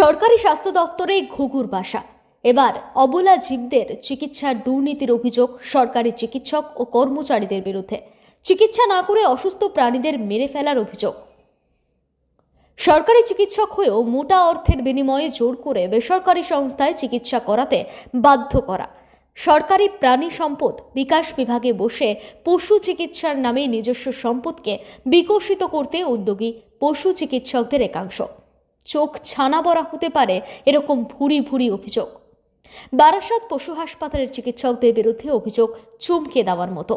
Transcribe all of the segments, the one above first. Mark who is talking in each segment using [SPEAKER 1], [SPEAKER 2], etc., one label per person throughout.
[SPEAKER 1] সরকারি স্বাস্থ্য দপ্তরে ঘুঘুর বাসা। এবার অবলা জীবদের চিকিৎসার দুর্নীতির অভিযোগ সরকারি চিকিৎসক ও কর্মচারীদের বিরুদ্ধে। চিকিৎসা না করে অসুস্থ প্রাণীদের মেরে ফেলার অভিযোগ। সরকারি চিকিৎসক হয়েও মোটা অর্থের বিনিময়ে জোর করে বেসরকারি সংস্থায় চিকিৎসা করাতে বাধ্য করা। সরকারি প্রাণী সম্পদ বিকাশ বিভাগে বসে পশু চিকিৎসার নামে নিজস্ব সম্পদকে বিকশিত করতে উদ্যোগী পশু চিকিৎসকদের একাংশ। চোখ ছানা বড়া হতে পারে এরকম ভুরি ভুরি অভিযোগ। বারাসাত পশু হাসপাতালের চিকিৎসকদের বিরুদ্ধে অভিযোগ চমকে দেওয়ার মতো।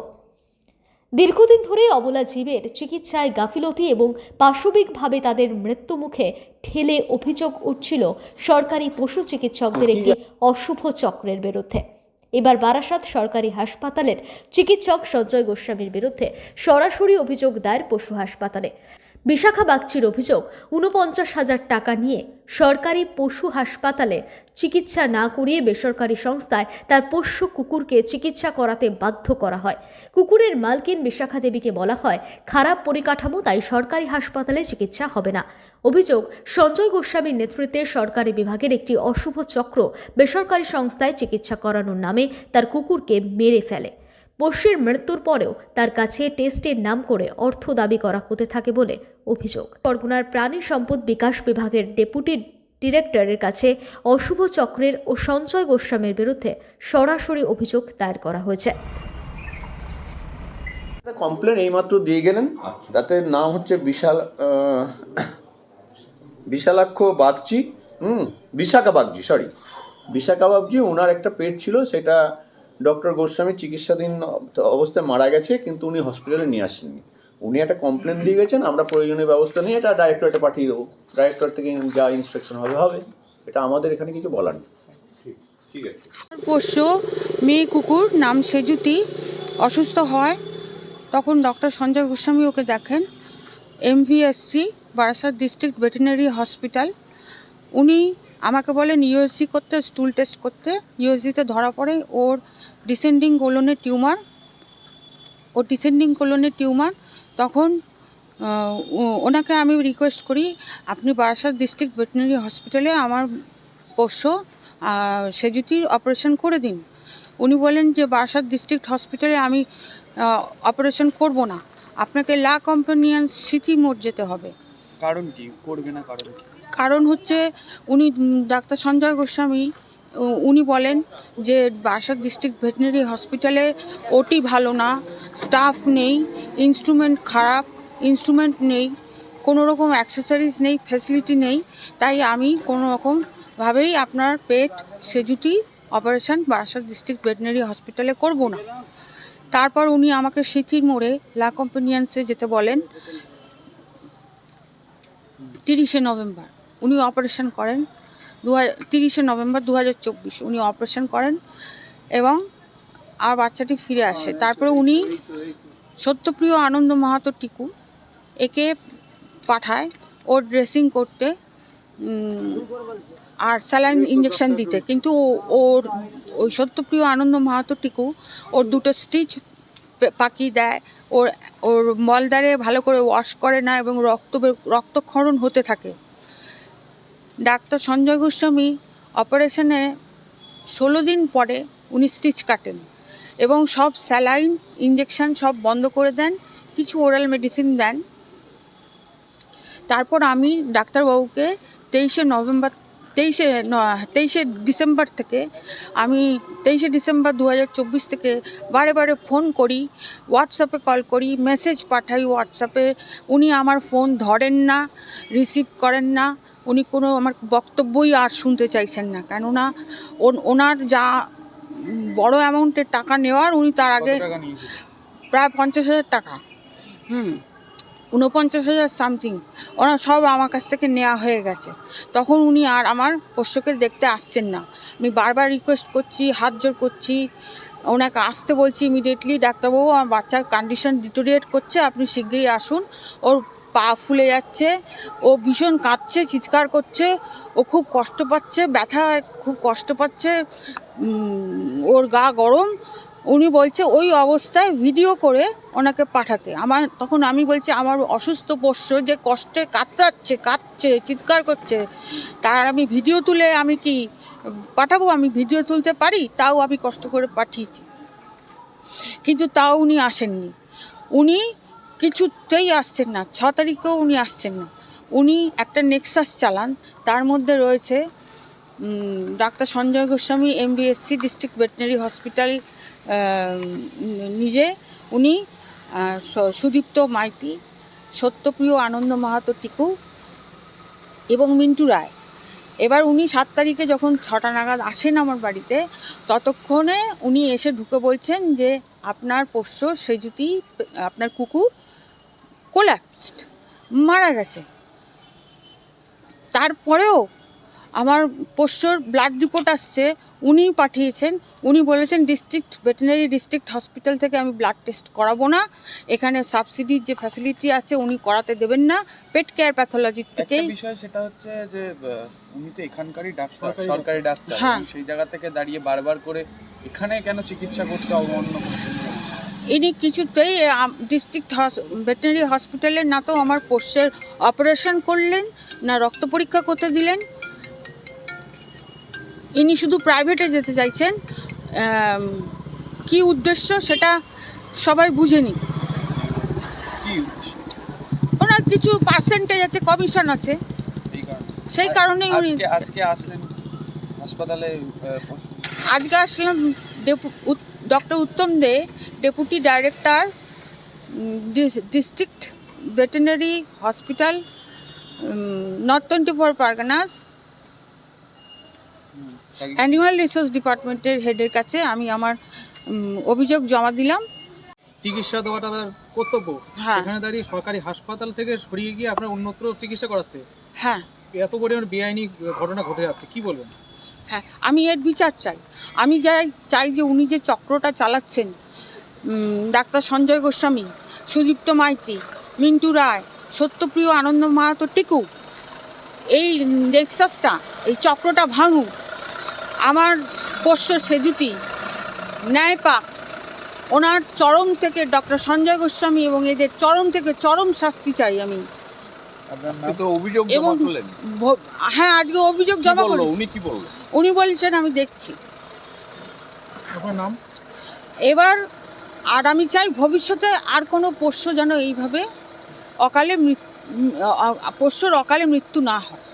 [SPEAKER 1] দীর্ঘদিন ধরে অবলা জীবের চিকিৎসায় গাফিলতি এবং পাশবিকভাবে তাদের মৃত্যুমুখে ঠেলে অভিযোগ উঠছিল সরকারি পশু চিকিৎসকদের একটি অশুভ চক্রের বিরুদ্ধে। এবার বারাসাত সরকারি হাসপাতালের চিকিৎসক সঞ্জয় গোস্বামীর বিরুদ্ধে সরাসরি অভিযোগ দায়ের পশু হাসপাতালে। বিশাখা বাগচির অভিযোগ উনপঞ্চাশ হাজার টাকা নিয়ে সরকারি পশু হাসপাতালে চিকিৎসা না করিয়ে বেসরকারি সংস্থায় তার পোষ্য কুকুরকে চিকিৎসা করাতে বাধ্য করা হয়। কুকুরের মালকিন বিশাখা দেবীকে বলা হয়, খারাপ পরিকাঠামো, তাই সরকারি হাসপাতালে চিকিৎসা হবে না। অভিযোগ, সঞ্জয় গোস্বামীর নেতৃত্বে সরকারি বিভাগের একটি অশুভ চক্র বেসরকারি সংস্থায় চিকিৎসা করানোর নামে তার কুকুরকে মেরে ফেলে। পোষ্যের মৃত্যুর পরেও তার কাছে টেস্টের নাম করে অর্থ দাবি করা হতে থাকে বলে অভিযোগ। বরগুনার প্রাণী সম্পদ বিকাশ বিভাগের ডেপুটি ডিরেক্টরের কাছে অশুভ চক্রের ও সঞ্চয় গোস্বামীর বিরুদ্ধে সরাসরি অভিযোগ দায়ের করা হয়েছে।
[SPEAKER 2] কমপ্লেন এইমাত্র দিয়ে গেলেন, তাতে নাম হচ্ছে বিশাল বিশালাক্ষ বাগচি, হুম, বিশাখা বাগচি সরি বিশাখা বাগচি, ওনার একটা পেট ছিল, সেটা ডক্টর গোস্বামী চিকিৎসাধীন অবস্থায় মারা গেছে কিন্তু উনি হসপিটালে নিয়ে আসেননি। উনি একটা কমপ্লেন দিয়ে গেছেন আমরা প্রয়োজনীয় ব্যবস্থা নিয়ে এটা ডাইরেক্টরেটে পাঠিয়ে দেবো। ডাইরেক্টর থেকে যা ইন্সপেকশন হবে হবে। এটা আমাদের এখানে কিছু বলার নেই।
[SPEAKER 3] পোষ্য মেয়ে কুকুর নাম সেজুতি অসুস্থ হয় তখন ডক্টর সঞ্জয় গোস্বামী ওকে দেখেন। MVSc Barasat district veterinary hospital উনি আমাকে বলেন ইউএসজি করতে স্টুল টেস্ট করতে। ইউএসজিতে ধরা পড়ে ওর ডিসেন্ডিং কোলনের টিউমার ও ডিসেন্ডিং কোলনের টিউমার তখন ওনাকে আমি রিকোয়েস্ট করি, আপনি বারাসাত ডিস্ট্রিক্ট ভেটেরিনারি হসপিটালে আমার পোষ্য সেজুতির অপারেশন করে দিন। উনি বলেন যে, বারাসাত ডিস্ট্রিক্ট হসপিটালে আমি অপারেশন করব না। আপনাকে লা কম্পানিয়ান সিটি মোড় যেতে হবে।
[SPEAKER 4] কারণ কি? করবে না কারণ কি?
[SPEAKER 3] কারণ হচ্ছে উনি ডাক্তার সঞ্জয় গোস্বামী উনি বলেন যে বারাসাত ডিস্ট্রিক্ট ভেটেরিনারি হসপিটালে ওটি ভালো না, স্টাফ নেই, ইনস্ট্রুমেন্ট খারাপ, ইনস্ট্রুমেন্ট নেই, কোনো রকম অ্যাক্সেসরিজ নেই, ফ্যাসিলিটি নেই, তাই আমি কোনো রকমভাবেই আপনার pet Sejuti operation Barasat district veterinary হসপিটালে করব না। তারপর উনি আমাকে সিথির মোড়ে লা কম্পানিয়ান্সে যেতে বলেন, তিরিশে নভেম্বর। উনি অপারেশন করেন দু হাজার তিরিশে নভেম্বর দু হাজার চব্বিশ, উনি অপারেশন করেন এবং আর বাচ্চাটি ফিরে আসে। তারপরে উনি সত্যপ্রিয় আনন্দ মাহাতো টিকু একে পাঠায় ওর ড্রেসিং করতে আর স্যালাইন ইঞ্জেকশন দিতে। কিন্তু ওর, ওই সত্যপ্রিয় আনন্দ মাহাতো টিকু ওর দুটো স্টিচ পাকিয়ে দেয়। ওর ওর মলদারে ভালো করে ওয়াশ করে না এবং রক্ত রক্তক্ষরণ হতে থাকে। ডাক্তার সঞ্জয় গোস্বামী অপারেশনে ষোলো দিন পরে উনি স্টিচ কাটেন এবং সব স্যালাইন ইঞ্জেকশন সব বন্ধ করে দেন, কিছু ওরাল মেডিসিন দেন। তারপর আমি ডাক্তারবাবুকে তেইশে নভেম্বর তেইশে তেইশে ডিসেম্বর থেকে আমি তেইশে ডিসেম্বর দু হাজার চব্বিশ থেকে বারে বারে ফোন করি হোয়াটসঅ্যাপে কল করি মেসেজ পাঠাই হোয়াটসঅ্যাপে। উনি আমার ফোন ধরেন না রিসিভ করেন না উনি কোনো আমার বক্তব্যই আর শুনতে চাইছেন না। কেননা ওন- ওনার যা বড় অ্যামাউন্টের টাকা নেওয়ার উনি তার আগে প্রায় পঞ্চাশ হাজার টাকা। হুম। ঊনপঞ্চাশ হাজার সামথিং। ওরা সব আমার কাছ থেকে নেওয়া হয়ে গেছে। তখন উনি আর আমার পোষ্যকে দেখতে আসছেন না। আমি বারবার রিকোয়েস্ট করছি, হাত জোর করছি। ওনাকে আসতে বলছি ইমিডিয়েটলি ডাক্তারবাবু, আমার বাচ্চার কন্ডিশন ডিটোরিয়েট করছে, আপনি শিগগিরই আসুন। ওর পা ফুলে যাচ্ছে, ও ভীষণ কাঁদছে, চিৎকার করছে, ও খুব কষ্ট পাচ্ছে, ব্যথা, খুব কষ্ট পাচ্ছে ওর গা গরম উনি বলছে ওই অবস্থায় ভিডিও করে ওনাকে পাঠাতে। আমার তখন আমি বলছি, আমার অসুস্থ পোষ্য যে কষ্টে কাতরাচ্ছে, কাঁদছে, চিৎকার করছে, তার আমি ভিডিও তুলে আমি কি পাঠাবো? আমি ভিডিও তুলতে পারি? তাও আমি কষ্ট করে পাঠিয়েছি। কিন্তু তাও উনি আসেননি। উনি কিছুতেই আসছেন না, ছ তারিখেও উনি আসছেন না। উনি একটা নেক্সাস চালান, তার মধ্যে রয়েছে ডাক্তার সঞ্জয় গোস্বামী এম এমবিএসসি ডিস্ট্রিক্ট ভেটেনারি হসপিটাল নিজে, উনি সুদীপ্ত মাইতি, সত্যপ্রিয় আনন্দ মাহাতো টিকু এবং মিন্টু রায়। এবার উনি সাত তারিখে যখন ছটা নাগাদ আসেন আমার বাড়িতে, ততক্ষণে উনি এসে ঢুকে বলছেন যে, আপনার পোষ্য সেজুতি, আপনার কুকুর কোল্যাপসড মারা গেছে। তারপরেও আমার পোষ্যর ব্লাড রিপোর্ট আসছে উনিই পাঠিয়েছেন। উনি বলেছেন ডিস্ট্রিক্ট ভেটেনারি ডিস্ট্রিক্ট হসপিটাল থেকে আমি ব্লাড টেস্ট করাবো না। এখানে সাবসিডির যে ফ্যাসিলিটি আছে উনি করাতে দেবেন না। পেট কেয়ার প্যাথোলজির থেকেই
[SPEAKER 4] বিষয় সেটা হচ্ছে যে উনি তো এখানকারই ডাক্তার সরকারি ডাক্তার।
[SPEAKER 3] হ্যাঁ।
[SPEAKER 4] সেই জায়গা থেকে দাঁড়িয়ে বারবার করে এখানে কেন চিকিৎসা করতে অন্য
[SPEAKER 3] ইনি কিছুতেই ডিস্ট্রিক্ট হস ভেটেনারি হসপিটালে না তো আমার পোষ্যের অপারেশন করলেন না রক্ত পরীক্ষা করতে দিলেন। ইনি শুধু প্রাইভেটে যেতে চাইছেন কি উদ্দেশ্য সেটা সবাই বুঝে নিক। ওনার কিছু পার্সেন্টেজ আছে কমিশন আছে। সেই কারণে উনি
[SPEAKER 4] আজকে আসলেন হাসপাতালে
[SPEAKER 3] আজকে আসলাম doctor Uttam De deputy director district veterinary hospital north twenty four Parganas animal resource ডিপার্টমেন্টের হেডের কাছে আমি আমার অভিযোগ জমা দিলাম।
[SPEAKER 5] চিকিৎসা দেওয়াটা তার কর্তব্য।
[SPEAKER 3] হ্যাঁ।
[SPEAKER 5] এখানে দাঁড়িয়ে সরকারি হাসপাতাল থেকে সরিয়ে গিয়ে আপনার অন্যত্র চিকিৎসা করাচ্ছে।
[SPEAKER 3] হ্যাঁ।
[SPEAKER 5] এত পরিমাণ বেআইনি ঘটনা ঘটে যাচ্ছে কি বলবেন?
[SPEAKER 3] হ্যাঁ আমি এর বিচার চাই। আমি যাই চাই যে উনি যে চক্রটা চালাচ্ছেন ডাক্তার সঞ্জয় গোস্বামী সুদীপ্ত মাইতি মিন্টু রায় সত্যপ্রিয় আনন্দ মাহাতো টিকু এই নেক্সাসটা এই চক্রটা ভাঙুক। আমার পোষ্য সেজুতি ন্যায় পাক ওনার চরম থেকে ডক্টর সঞ্জয় গোস্বামী এবং এদের চরম থেকে চরম শাস্তি চাই আমি। এবং হ্যাঁ আজকে অভিযোগ জমা
[SPEAKER 6] বলল?
[SPEAKER 3] করি
[SPEAKER 6] উনি কি
[SPEAKER 3] উনি বলছেন আমি দেখছি। এবার আর আমি চাই ভবিষ্যতে আর কোনো পোষ্য যেন এইভাবে অকালে পোষ্যর অকালে মৃত্যু না হয়।